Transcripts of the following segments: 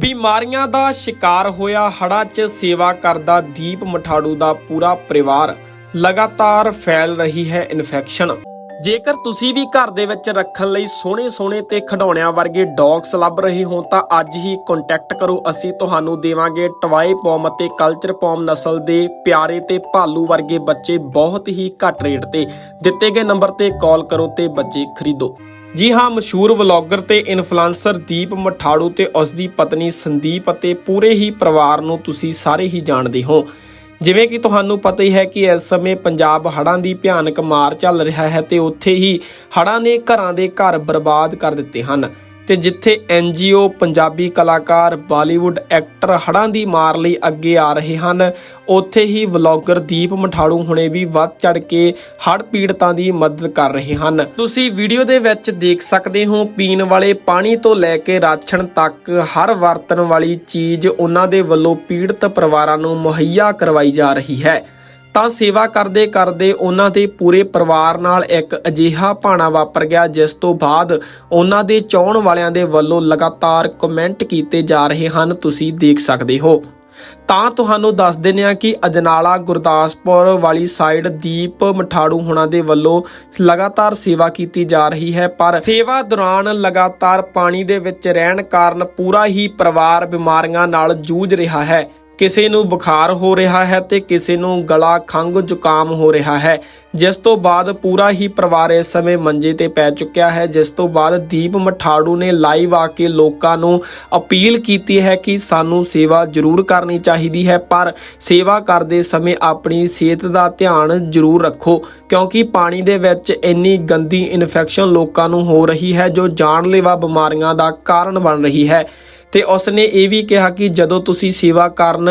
ਬਿਮਾਰੀਆਂ ਦਾ ਸ਼ਿਕਾਰ ਹੋਇਆ ਹੜ੍ਹਾਂ 'ਚ ਸੇਵਾ ਕਰਦਾ ਦੀਪ ਮਠਾੜੂ ਦਾ ਪੂਰਾ ਪਰਿਵਾਰ ਲਗਾਤਾਰ ਫੈਲ ਰਹੀ ਹੈ ਇਨਫੈਕਸ਼ਨ। ਜੇਕਰ ਤੁਸੀਂ ਵੀ ਘਰ ਦੇ ਵਿੱਚ ਰੱਖਣ ਲਈ ਸੋਹਣੇ ਸੋਹਣੇ ਤੇ ਖਿਡੌਣਿਆਂ ਵਰਗੇ ਡੌਗਸ ਲੱਭ ਰਹੇ ਹੋ ਤਾਂ ਅੱਜ ਹੀ ਕੰਟੈਕਟ ਕਰੋ। ਅਸੀਂ ਤੁਹਾਨੂੰ ਦੇਵਾਂਗੇ ਟਵਾਈ ਪੌਮ ਅਤੇ ਕਲਚਰ ਪੌਮ ਨਸਲ ਦੇ ਪਿਆਰੇ ਤੇ ਭਾਲੂ ਵਰਗੇ ਬੱਚੇ ਬਹੁਤ ਹੀ ਘੱਟ ਰੇਟ ਤੇ। ਦਿੱਤੇ ਗਏ ਨੰਬਰ ਤੇ ਕਾਲ ਕਰੋ ਤੇ ਬੱਚੇ ਖਰੀਦੋ। ਜੀ ਹਾਂ, ਮਸ਼ਹੂਰ ਵਲੌਗਰ ਤੇ ਇਨਫਲੂਐਂਸਰ ਦੀਪ ਮਠਾੜੂ ਤੇ ਉਸ ਦੀ ਪਤਨੀ ਸੰਦੀਪ ਅਤੇ ਪੂਰੇ ਹੀ ਪਰਿਵਾਰ ਨੂੰ ਤੁਸੀਂ ਸਾਰੇ ਹੀ ਜਾਣਦੇ ਹੋ। ਜਿਵੇਂ ਕਿ ਤੁਹਾਨੂੰ ਪਤਾ ਹੀ ਹੈ ਕਿ ਇਸ ਸਮੇਂ ਪੰਜਾਬ ਹੜ੍ਹਾਂ ਦੀ ਭਿਆਨਕ ਮਾਰ ਚੱਲ ਰਿਹਾ ਹੈ ਤੇ ਉੱਥੇ ਹੀ ਹੜ੍ਹਾਂ ਨੇ ਘਰਾਂ ਦੇ ਘਰ ਬਰਬਾਦ ਕਰ ਦਿੱਤੇ ਹਨ। ਤੇ ਜਿੱਥੇ ਐਨਜੀਓ ਪੰਜਾਬੀ ਕਲਾਕਾਰ, ਬਾਲੀਵੁੱਡ ਐਕਟਰ ਹੜ੍ਹਾਂ ਦੀ ਮਾਰ ਲਈ ਅੱਗੇ ਆ ਰਹੇ ਹਨ, ਉੱਥੇ ਹੀ ਵਲੌਗਰ ਦੀਪ ਮਠਾੜੂ ਹੁਣੇ ਵੀ ਵੱਧ ਚੜ ਕੇ ਹੜ੍ਹ ਪੀੜਤਾਂ ਦੀ ਮਦਦ ਕਰ ਰਹੇ ਹਨ। ਤੁਸੀਂ ਵੀਡੀਓ ਦੇ ਵਿੱਚ ਦੇਖ ਸਕਦੇ ਹੋ, ਪੀਣ ਵਾਲੇ ਪਾਣੀ ਤੋਂ ਲੈ ਕੇ ਰਾਸ਼ਨ ਤੱਕ ਹਰ ਵਰਤਣ ਵਾਲੀ ਚੀਜ਼ ਉਹਨਾਂ ਦੇ ਵੱਲੋਂ ਪੀੜਤ ਪਰਿਵਾਰਾਂ ਨੂੰ ਮੁਹੱਈਆ ਕਰਵਾਈ ਜਾ ਰਹੀ ਹੈ। ਤਾਂ ਸੇਵਾ ਕਰਦੇ ਕਰਦੇ ਉਹਨਾਂ ਦੇ ਪੂਰੇ ਪਰਿਵਾਰ ਨਾਲ ਇੱਕ ਅਜੀਹਾ ਭਾਣਾ ਵਾਪਰ ਗਿਆ, ਜਿਸ ਤੋਂ ਬਾਅਦ ਉਹਨਾਂ ਦੇ ਚਾਹਣ ਵਾਲਿਆਂ ਦੇ ਵੱਲੋਂ ਲਗਾਤਾਰ ਕਮੈਂਟ ਕੀਤੇ ਜਾ ਰਹੇ ਹਨ। ਤੁਸੀਂ ਦੇਖ ਸਕਦੇ ਹੋ। ਤਾਂ ਤੁਹਾਨੂੰ ਦੱਸ ਦਿੰਦੇ ਹਾਂ ਕਿ ਅਜਨਾਲਾ ਗੁਰਦਾਸਪੁਰ ਵਾਲੀ ਸਾਈਡ ਦੀਪ ਮਠਾੜੂ ਹੁਣਾਂ ਦੇ ਵੱਲੋਂ ਲਗਾਤਾਰ ਸੇਵਾ ਕੀਤੀ ਜਾ ਰਹੀ ਹੈ, ਪਰ ਸੇਵਾ ਦੌਰਾਨ ਲਗਾਤਾਰ ਪਾਣੀ ਦੇ ਵਿੱਚ ਰਹਿਣ ਕਾਰਨ ਪੂਰਾ ਹੀ ਪਰਿਵਾਰ ਬਿਮਾਰੀਆਂ ਨਾਲ ਜੂਝ ਰਿਹਾ ਹੈ। ਕਿਸੇ ਨੂੰ ਬੁਖਾਰ ਹੋ ਰਿਹਾ ਹੈ ਤੇ ਕਿਸੇ ਨੂੰ ਗਲਾ ਖੰਘ ਜ਼ੁਕਾਮ ਹੋ ਰਿਹਾ ਹੈ। ਜਿਸ ਤੋਂ ਬਾਅਦ ਪੂਰਾ ਹੀ ਪਰਿਵਾਰ ਇਸ ਸਮੇਂ ਮੰਜੇ ਤੇ ਪੈ ਚੁੱਕਿਆ ਹੈ। ਜਿਸ ਤੋਂ ਬਾਅਦ ਦੀਪ ਮਠਾੜੂ ਨੇ ਲਾਈਵ ਆ ਕੇ ਲੋਕਾਂ ਨੂੰ ਅਪੀਲ ਕੀਤੀ ਹੈ ਕਿ ਸਾਨੂੰ ਸੇਵਾ ਜ਼ਰੂਰ ਕਰਨੀ ਚਾਹੀਦੀ ਹੈ, ਪਰ ਸੇਵਾ ਕਰਦੇ ਸਮੇਂ ਆਪਣੀ ਸਿਹਤ ਦਾ ਧਿਆਨ ਜ਼ਰੂਰ ਰੱਖੋ, ਕਿਉਂਕਿ ਪਾਣੀ ਦੇ ਵਿੱਚ ਇੰਨੀ ਗੰਦੀ ਇਨਫੈਕਸ਼ਨ ਲੋਕਾਂ ਨੂੰ ਹੋ ਰਹੀ ਹੈ, ਜੋ ਜਾਨਲੇਵਾ ਬਿਮਾਰੀਆਂ ਦਾ ਕਾਰਨ ਬਣ ਰਹੀ ਹੈ। ਤੇ ਉਸਨੇ ਇਹ ਵੀ ਕਿਹਾ ਕਿ ਜਦੋਂ ਤੁਸੀਂ ਸੇਵਾ ਕਰਨ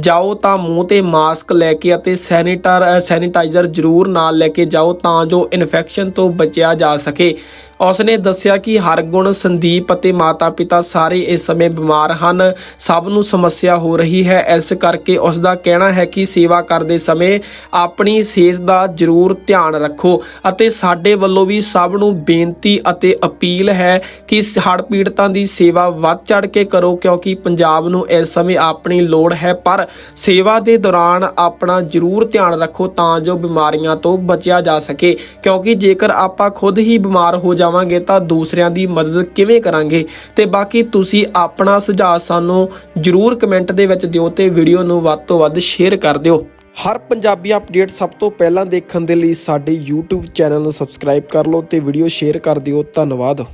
ਜਾਓ ਤਾਂ ਮੂੰਹ ਤੇ ਮਾਸਕ ਲੈ ਕੇ ਅਤੇ ਸੈਨੀਟਰ ਸੈਨੀਟਾਈਜ਼ਰ ਜ਼ਰੂਰ ਨਾਲ ਲੈ ਕੇ ਜਾਓ ਤਾਂ ਜੋ ਇਨਫੈਕਸ਼ਨ ਤੋਂ ਬਚਿਆ ਜਾ ਸਕੇ। ਉਸ ਨੇ ਦੱਸਿਆ ਕਿ ਹਰਗੁਣ ਸੰਦੀਪ ਅਤੇ ਮਾਤਾ-ਪਿਤਾ ਸਾਰੇ ਇਸ ਸਮੇਂ ਬਿਮਾਰ ਹਨ। ਸਭ ਨੂੰ ਸਮੱਸਿਆ ਹੋ ਰਹੀ ਹੈ। ਇਸ ਕਰਕੇ ਉਸ ਦਾ ਕਹਿਣਾ ਹੈ ਕਿ ਸੇਵਾ ਕਰਦੇ ਸਮੇਂ ਆਪਣੀ ਸਿਹਤ ਦਾ ਜ਼ਰੂਰ ਧਿਆਨ ਰੱਖੋ ਅਤੇ ਸਾਡੇ ਵੱਲੋਂ ਵੀ ਸਭ ਨੂੰ ਬੇਨਤੀ ਅਤੇ ਅਪੀਲ ਹੈ ਕਿ ਹੜ੍ਹ ਪੀੜਤਾਂ ਦੀ ਸੇਵਾ ਵੱਧ ਚੜ ਕੇ ਕਰੋ ਕਿਉਂਕਿ ਪੰਜਾਬ ਨੂੰ ਇਸ ਸਮੇਂ ਆਪਣੀ ਲੋੜ ਹੈ। ਪਰ ਸੇਵਾ ਦੇ ਦੌਰਾਨ ਆਪਣਾ ਜ਼ਰੂਰ ਧਿਆਨ ਰੱਖੋ ਤਾਂ ਜੋ ਬਿਮਾਰੀਆਂ ਤੋਂ ਬਚਿਆ ਜਾ ਸਕੇ ਕਿਉਂਕਿ ਜੇਕਰ ਆਪਾਂ ਖੁਦ ਹੀ ਬਿਮਾਰ ਹੋ ਜਾ ਜਾਵਾਂਗੇ ਤਾਂ ਦੂਸਰਿਆਂ ਦੀ ਮਦਦ ਕਿਵੇਂ ਕਰਾਂਗੇ? ਤੇ ਬਾਕੀ ਤੁਸੀਂ ਆਪਣਾ ਸੁਝਾਅ ਸਾਨੂੰ ਜ਼ਰੂਰ ਕਮੈਂਟ ਦੇ ਵਿੱਚ ਦਿਓ ਤੇ ਵੀਡੀਓ ਨੂੰ ਵੱਧ ਤੋਂ ਵੱਧ ਸ਼ੇਅਰ ਕਰ ਦਿਓ। ਹਰ ਪੰਜਾਬੀ ਅਪਡੇਟ ਸਭ ਤੋਂ ਪਹਿਲਾਂ ਦੇਖਣ ਦੇ ਲਈ ਸਾਡੇ YouTube ਚੈਨਲ ਨੂੰ ਸਬਸਕ੍ਰਾਈਬ ਕਰ ਲਓ ਤੇ ਵੀਡੀਓ ਸ਼ੇਅਰ ਕਰ ਦਿਓ। ਧੰਨਵਾਦ।